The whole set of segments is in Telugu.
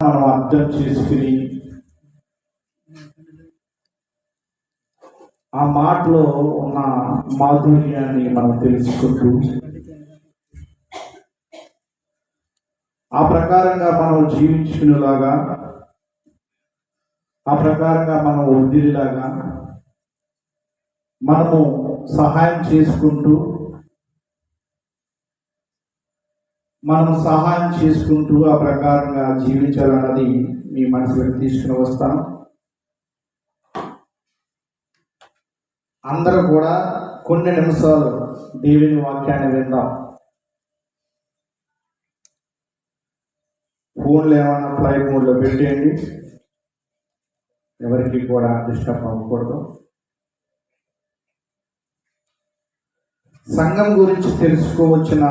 మనం అర్థం చేసుకుని ఆ మాటలో ఉన్న మాధుర్యాన్ని మనం తెలుసుకుంటూ ఆ ప్రకారంగా మనం జీవించుకునేలాగా ఆ ప్రకారంగా మనం వదిలిలాగా మనము సహాయం చేసుకుంటూ మనం సహాయం చేసుకుంటూ ఆ ప్రకారంగా జీవించాలన్నది మీ మనసులోకి తీసుకుని వస్తాను. అందరూ కూడా కొన్ని నిమిషాలు దేవుని వాక్యాన్ని విందాం. ఫోన్లు ఏమైనా ఫ్లైట్ మోడ్లో పెట్టేయండి. ఎవరికి కూడా డిస్టర్బ్ అవ్వకూడదు. సంఘం గురించి తెలుసుకోవచ్చిన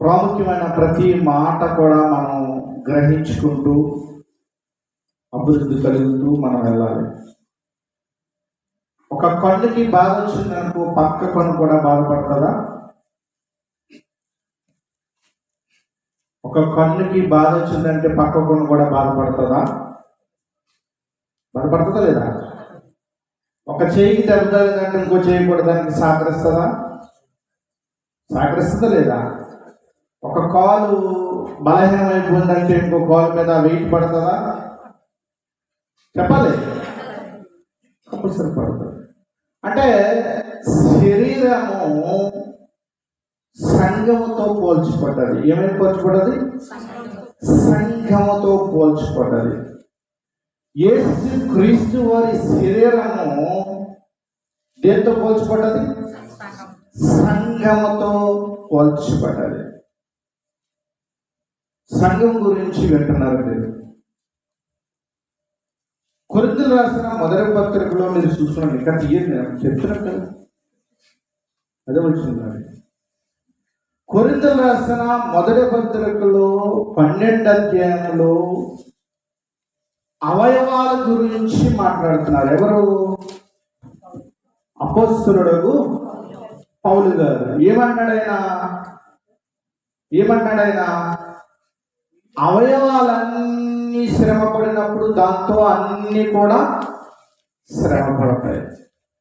ప్రాముఖ్యమైన ప్రతి మాట కూడా మనం గ్రహించుకుంటూ అభివృద్ధి కలుగుతూ మనం వెళ్ళాలి. ఒక కన్నుకి బాధ వచ్చిందనుకో పక్క కన్ను కూడా బాధపడుతుందా ఒక కన్నుకి బాధ వచ్చిందంటే పక్క కన్ను కూడా బాధపడుతుందా బాధపడుతుందా లేదా? ఒక చేయికి దెబ్బతలిందంటే ఇంకో చేయకూడదానికి కూడా దానికి సహకరిస్తుందా సహకరిస్తుందా లేదా? ఒక కాలు బలహీనమైపోయిందంటే ఇంకో కాలు మీద వెయిట్ పడుతుందా చెప్పాలి. కంపల్సరీ పడుతుంది అంటే శరీరము సంఘముతో పోల్చిపడ్డది. ఏమేమి పోల్చిపడ్డది? సంఘముతో పోల్చిపడ్డది. యేసు క్రీస్తు వారి శరీరము దేంతో పోల్చిపడ్డది? సంఘముతో పోల్చిపడ్డది. సంఘం గురించి వింటున్నారు మీరు. కొరింతలు రాసిన మొదటి పత్రికలో మీరు చూస్తున్నాను ఇక్కడ తీయండి నేను. చెప్తున్నాను కదా. అదే వచ్చిందండి కొరింతలు రాసిన మొదటి పత్రికలో పన్నెండు అధ్యాయంలో అవయవాల గురించి మాట్లాడుతున్నారు. ఎవరు? అపస్తులుడు పౌలు గారు. ఏమన్నాడైనా ఏమన్నాడైనా అవయవాలన్నీ శ్రమ పడినప్పుడు దాంతో అన్ని కూడా శ్రమ పడతాయి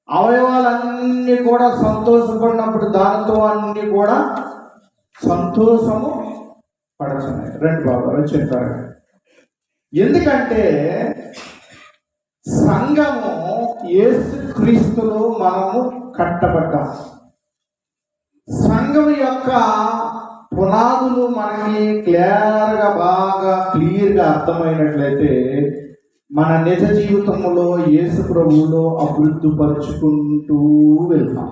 అవయవాలన్నీ కూడా సంతోషపడినప్పుడు దానితో అన్ని కూడా సంతోషము పడుతున్నాయి రెండు బాబు చెప్పారు ఎందుకంటే సంఘము ఏసు క్రీస్తులు మనము కట్టబడ్డాం సంఘం యొక్క పునాదులు మనకి క్లియర్గా బాగా క్లియర్గా అర్థమైనట్లయితే మన నిజ జీవితంలో యేసు ప్రభువులో అభివృద్ధి పరుచుకుంటూ వెళ్తాం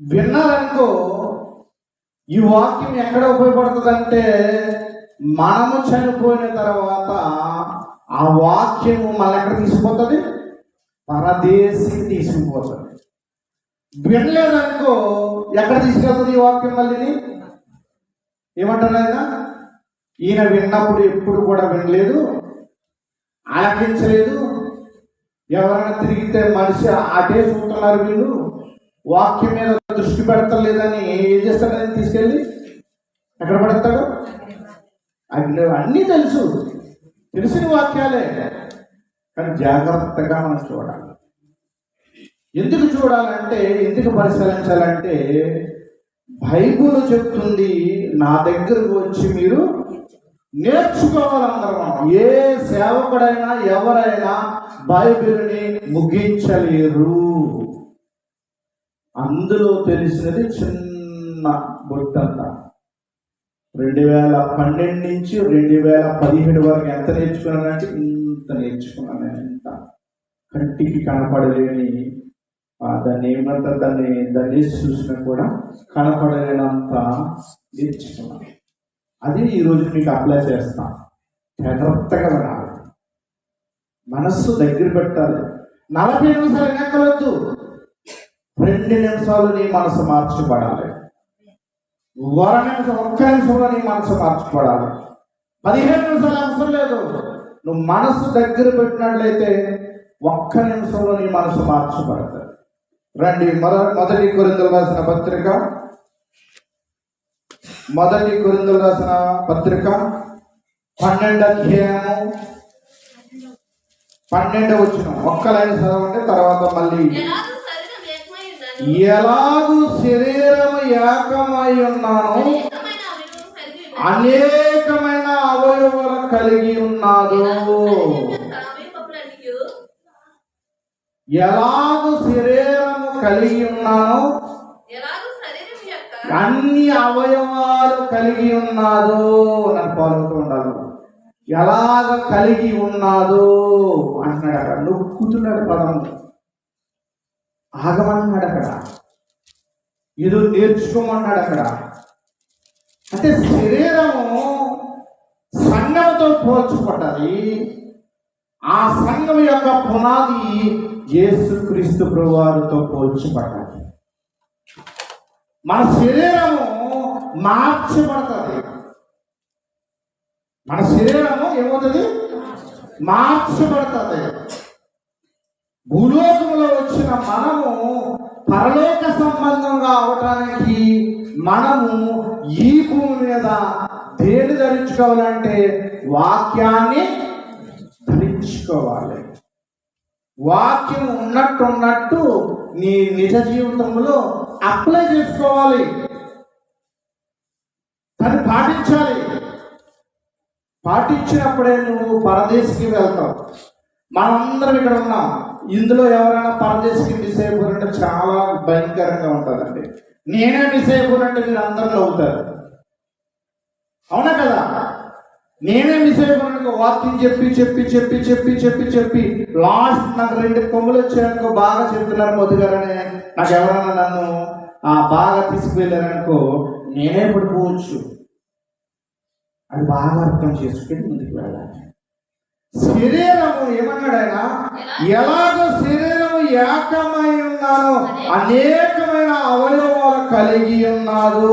విన్నారనుకో ఈ వాక్యం ఎక్కడ ఉపయోగపడుతుందంటే మనము చనిపోయిన తర్వాత ఆ వాక్యము మన ఎక్కడ తీసుకుపోతుంది? పరదేశికి తీసుకుపోతుంది. వినలేదనుకో ఎక్కడ తీసుకెళ్తుంది ఈ వాక్యం మళ్ళీ? ఏమంటారు ఆయన? ఈయన విన్నప్పుడు ఎప్పుడు కూడా వినలేదు ఆలకించలేదు. ఎవరైనా తిరిగితే మనిషి అటే చూస్తున్నారు వీళ్ళు. వాక్యం మీద దృష్టి పెడతలేదని ఏం చేస్తాడని తీసుకెళ్ళి? ఎక్కడ పడతాడు అన్ని అన్నీ తెలుసు. తెలిసిన వాక్యాలే. కానీ జాగ్రత్తగా మనం చూడాలి. ఎందుకు చూడాలంటే ఎందుకు పరిశీలించాలంటే బైబుల్ చెప్తుంది నా దగ్గరకు వచ్చి మీరు నేర్చుకోవాలన్నారు ఏ సేవకుడైనా ఎవరైనా బైబిల్ని ముగించలేరు. అందులో తెలిసినది చిన్న బొట్టంత. రెండు వేల పన్నెండు నుంచి రెండు వేల పదిహేడు వరకు ఎంత నేర్చుకున్నానంటే ఇంత నేర్చుకున్నాను ఎంత కంటికి కనపడలేని దాన్ని ఏమంటారు? దాన్ని దాన్ని వేసి చూసినా కూడా కనపడలేనంత నేర్చుకున్నాను. అది ఈరోజు మీకు అప్లై చేస్తాను జాగ్రత్తగా వినాలి. మనస్సు దగ్గర పెట్టాలి. నలభై నిమిషాలు ఎక్కలొద్దు రెండు నిమిషాలు నీ మనసు మార్చబడాలి వర నిమిషం ఒక్క నిమిషంలో నీ మనసు మార్చబడాలి పదిహేను నిమిషాలు అవసరం లేదు. నువ్వు మనసు దగ్గర పెట్టినట్లయితే ఒక్క నిమిషంలో నీ మనసు మార్చబడతాయి రండి. మొద మొదటి కొరింతలు రాసిన పత్రిక. మొదటి కొరిందులు రాసిన పత్రిక. పన్నెండు అధ్యాయము. పన్నెండు వచ్చిన ఒక్క లైన్ చదవండి తర్వాత మళ్ళీ. ఎలాగూ శరీరం ఏకమై అనేకమైన అవయవాలు కలిగి ఉన్నాను. అనేకమైన అవయవాలు కలిగి ఉన్నాను. ఎలాగూ శరీరం కలిగి ఉన్నాను అన్ని అవయవాలు కలిగి ఉన్నాదు నన్ను పాల్గొతూ ఉండాలి. ఎలాగ కలిగి ఉన్నాదు అంటున్నాడు అక్కడ. నొక్కుతున్నాడు పదం. ఆగమన్నాడు అక్కడ. ఇది నేర్చుకోమన్నాడు అక్కడ. అంటే శరీరము సంఘంతో పోల్చుకుంటది. ఆ సంఘం యొక్క పునాది యేసుక్రీస్తు ప్రభువారితో పోల్చబడ్డది మన శరీరము మార్చబడుతుంది. మన శరీరము ఏమవుతుంది? మార్చబడుతుంది. భూలోకంలో వచ్చిన మనము పరలోక సంబంధంగా అవటానికి మనము ఈ భూమి మీద దేని ధరించుకోవాలంటే వాక్యాన్ని ధరించుకోవాలి. వాక్యం ఉన్నట్టు ఉన్నట్టు నీ నిజ జీవితంలో అప్లై చేసుకోవాలి. దాన్ని పాటించాలి. పాటించినప్పుడే నువ్వు పరదేశికి వెళ్తావు. మనందరం ఇక్కడ ఉన్నాం. ఇందులో ఎవరైనా పరదేశికి మిస్ అయిపోయినట్టు చాలా భయంకరంగా ఉంటుందండి నేనే మిస్ అయిపోయినట్టు మీరు అందరూ అవుతారు అవునా కదా? నేనే మిస్ అయిపోయినట్టు వాక్యం చెప్పి చెప్పి చెప్పి చెప్పి చెప్పి చెప్పి లాస్ట్ నాకు రెండు కొమ్ములు వచ్చాయనుకో బాగా చెప్తున్నారు మోదీ గారని నాకు ఎవరైనా నన్ను ఆ బాగా తీసుకువెళ్ళారనుకో నేనే పడిపోవచ్చు. అది బాగా అర్థం చేసుకుని ముందుకు వెళ్ళాలి. శరీరము ఏమన్నాడు ఆయన ఎలాగో శరీరము ఏకమై ఉన్నాను అనేకమైన అవయవాలు కలిగి ఉన్నాడు.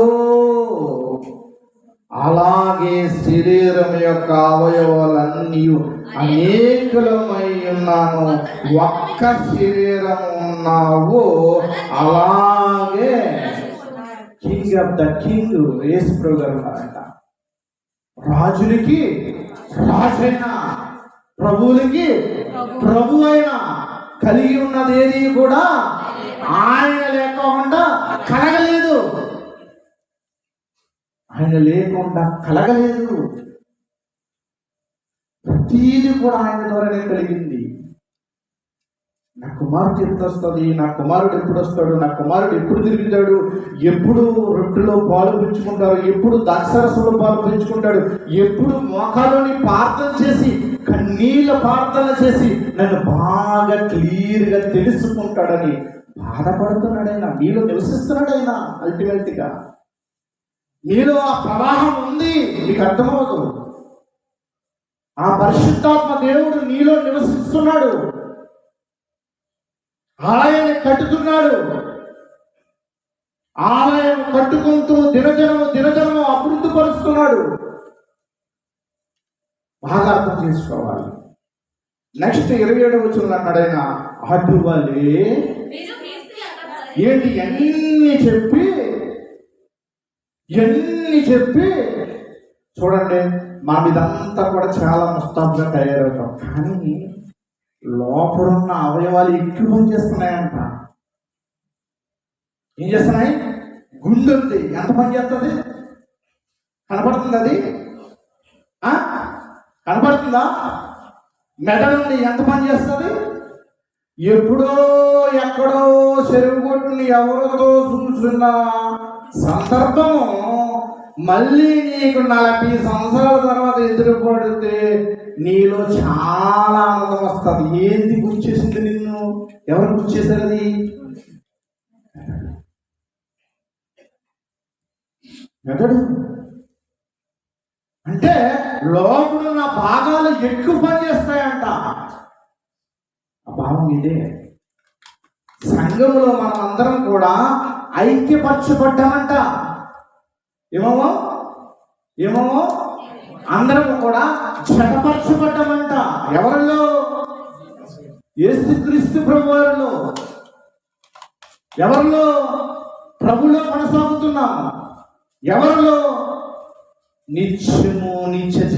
అలాగే శరీరం యొక్క అవయవాలన్నీ అనేకులమై ఉన్నాను ఒక్క శరీరం ఉన్నావు. అలాగే king of the king race program రాజులకి రాజైన ప్రభువులకి ప్రభు అయిన కలిగి ఉన్నదేది కూడా ఆయన లేకుండా కలగలేదు ఆయన లేకుండా కలగలేదు. ప్రతీది కూడా ఆయన ద్వారానే కలిగింది. నా కుమారుడు ఎప్పుడు వస్తుంది నా కుమారుడు ఎప్పుడు వస్తాడు నా కుమారుడు ఎప్పుడు తిరుగుతాడు ఎప్పుడు రొట్టెలో పాలు పెంచుకుంటారు ఎప్పుడు ద్రాక్షరసంలో పాలు పెంచుకుంటాడు ఎప్పుడు మోకాలోని ప్రార్థన చేసి కన్నీళ్ళ ప్రార్థన చేసి నన్ను బాగా క్లియర్గా తెలుసుకుంటాడని బాధపడుతున్నాడైనా నీలో నివసిస్తున్నాడైనా అల్టిమేట్గా మీలో ఆ ప్రవాహం ఉంది మీకు అర్థమవుతు ఆ పరిశుద్ధాత్మ దేవుడు నీలో నివసిస్తున్నాడు. ఆలయాన్ని కట్టుతున్నాడు. ఆలయం కట్టుకుంటూ దినజనము దినజనము అభివృద్ధి పరుస్తున్నాడు. బాగా అర్థం చేసుకోవాలి. నెక్స్ట్ ఇరవై ఏడు వచ్చిన అన్నాడైనా అటువలే ఏంటి ఎన్ని చెప్పి ఎన్ని చెప్పి చూడండి మా ఇదంతా కూడా చాలా ముస్తాబుగా తయారవుతాం. కానీ లోపల ఉన్న అవయవాలు ఎక్కువ పనిచేస్తున్నాయంట? ఏం చేస్తున్నాయి? గుండె ఉంది. ఎంత పని చేస్తుంది? కనపడుతుంది అది? కనపడుతుందా? మెదడు ఎంత పని చేస్తుంది? ఎప్పుడో ఎక్కడో చెరువు కొట్టుని ఎవరితో చూసిన సందర్భము మళ్ళీ నీకు నలభై సంవత్సరాల తర్వాత ఎదురుపడితే నీలో చాలా ఆనందం వస్తుంది. ఏంది గుర్చేసింది నిన్ను? ఎవరు గుర్చేశారు అది? మెదడు. అంటే లోపడున్న భాగాలు ఎక్కువ పనిచేస్తాయంట. ఆ భావం ఇదే. సంఘములో మనం అందరం కూడా ఐక్యపరచబడ్డామంట ఏమో ఏమో అందరం కూడా జతపరచబడ్డామంట ఎవరిలో? యేసుక్రీస్తు ప్రభు వారిలో. ఎవరిలో? ప్రభులో కొనసాగుతున్నాం. ఎవరిలో? నిత్యము నిత్య